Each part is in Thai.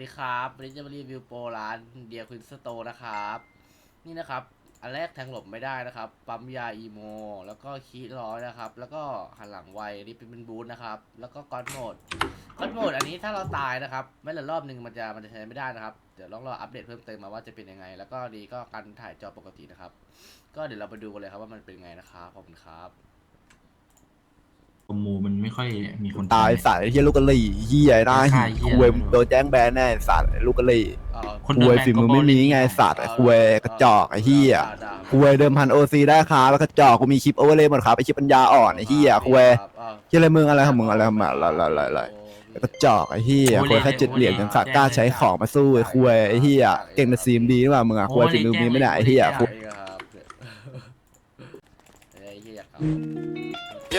ดีครับวันนี้จะมารีวิวโปรร้านเดียควินสโตนะครับ นี่นะครับ อันแรกแทงหลบไม่ได้นะครับ ปั๊มยาอีโม แล้วก็คีร้อยนะครับ แล้วก็หันหลังไวอันนี้เป็นบูทนะครับ แล้วก็กอนโหมดกอนโหมดอันนี้ถ้าเราตายนะครับ ไม่ละรอบหนึ่งมันจะมันจะใช้ไม่ได้นะครับ เดี๋ยวลองรออัปเดตเพิ่มเติมมาว่าจะเป็นยังไง แล้วก็ดีก็การถ่ายจอปกตินะครับ ก็เดี๋ยวเราไปดูกันเลยครับว่ามันเป็นไงนะครับ ขอบคุณครับ มมูมันไม่ค่อยมีคนตายกินสัตว์ไอ้เฮียลูกกะหรี่เฮียหน้าใช่หีเหี้ยคุยโดนแจ้งแบนแน่ไอ้สัตว์ไอ้ลูกกะหรี่เอ่อคนคุเดิยนแบฝีงมือก็ไม่มีบริไงไงสัตว์ไอ้คุยกระจอกไอ้เฮียด่าด่าคุยเดิมพันโอซีได้ครับแล้วกระจอกกูมีคลิปโอเวอร์เลยหมดครับไอ้คลิปปัญญาอ่อนไอ้เฮียคุยครับอ่าเฮียอะไรมึงอะไรของมึงอะไรของมึงอะไรอะไรอะไรอะไรกระจอกไอ้เฮียคุยแค่เจ็ดเหรียญยังขาดกล้าใช้ของมาสู้ไอ้คุยไอ้เฮียเก่งแต่ซีมดีนี่หว่ามึงอะคุยฝีมือมีไม่ได้ไอ้เฮียคุยนี่ครับเอ้ยเหี้ยอยากครับ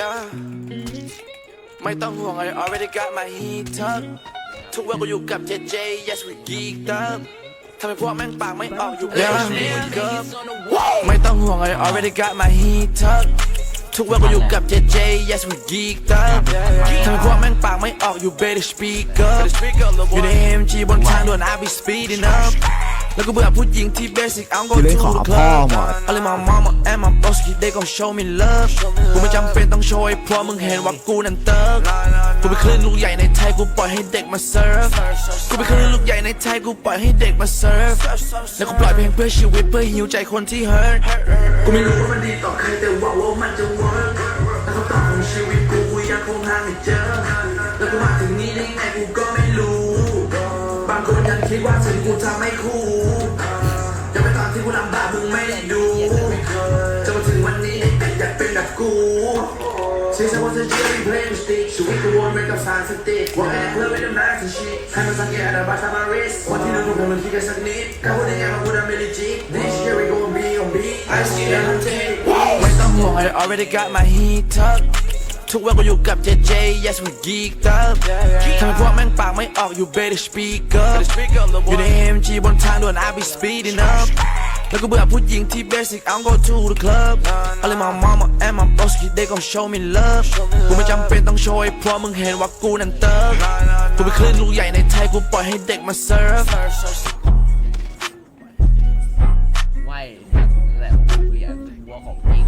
Yeah ไม่ต้องห่วง I already got my heat up ทุกวันกูอยู่กับ JJ yes we geeked up ทำให้พวกแม่งปากไม่ออกอยู่ yeah ไม่ต้องห่วง I already got my heat up ทุกวันกูอยู่กับ JJ yes we geeked up ทำให้พวกแม่งปากไม่ออกอยู่ better speak up อยู่ใน AMG บนทางด่วน I be speeding up แล้วก็เบื่อผู้หญิงที่ basic I'm คือ go เล่น to ของ the พ่อ club หมด All in my mama and my broski they gon' show me love กูไม่จำเป็นต้องโชว์ให้เพราะมึงเห็นว่ากูนั้นเติร์กกูเป็นคลื่นลูกใหญ่ในไทยกูปล่อยให้เด็กมาเซิร์ฟกูเป็นคลื่นลูกใหญ่ในไทยกูปล่อยให้เด็กมาเซิร์ฟแล้วกูปล่อยเพลงเพื่อชีวิตเพื่อหิวใจคนที่ hurt กูไม่รู้ว่ามันดีต่อใครแต่หวังว่ามันจะ work แล้วคำตอบของชีวิตกูกูยังคงหาไม่เจอแล้วกูมาถึงนี้ได้ไงกูก็ไม่รู้บาง คนยังคิดว่าถึงกูทำไม่คูลอย่าไปตอนที่กูลำบากมึงไม่ได้ดูจนมาถึงวันนี้ไอ้เป็ดอยากเป็นแบบกูซีซั่นวันจะเชื่อเพลงสติกชีวิตกูวนไปกับสารสติกว่าแอบเพื่อไม่ดำน้ำถึงชีให้มันสังเกตอะไรบ้างทำมาริสวันที่เราดูกันมันคิดกันสักนิดเขาพูดได้ไงมาพูดได้ไม่ได้จริง This year we gon' be on beat I see that I'm take ไม่ต้องห่วง I already got my heat up ทุกวันกูอยู่กับ JJ yes we geeked up ทำให้พวกแม่งปากไม่ออกอยู่ better speak up อยู่ใน MG บนทางด่วน I be speeding up แล้วก็เบื่อผู้หญิงที่ basic I'm go to the club Only my mama and my boss they gon' show me love กูไม่จำเป็นต้องโชว์เพราะมึงเห็นว่ากูนั้นเติร์กูไปคลื่นลูกใหญ่ในไทยกูปล่อยให้เด็กมาเซิร์ฟไหวแหละผมเปลี่ยนวัวของจริง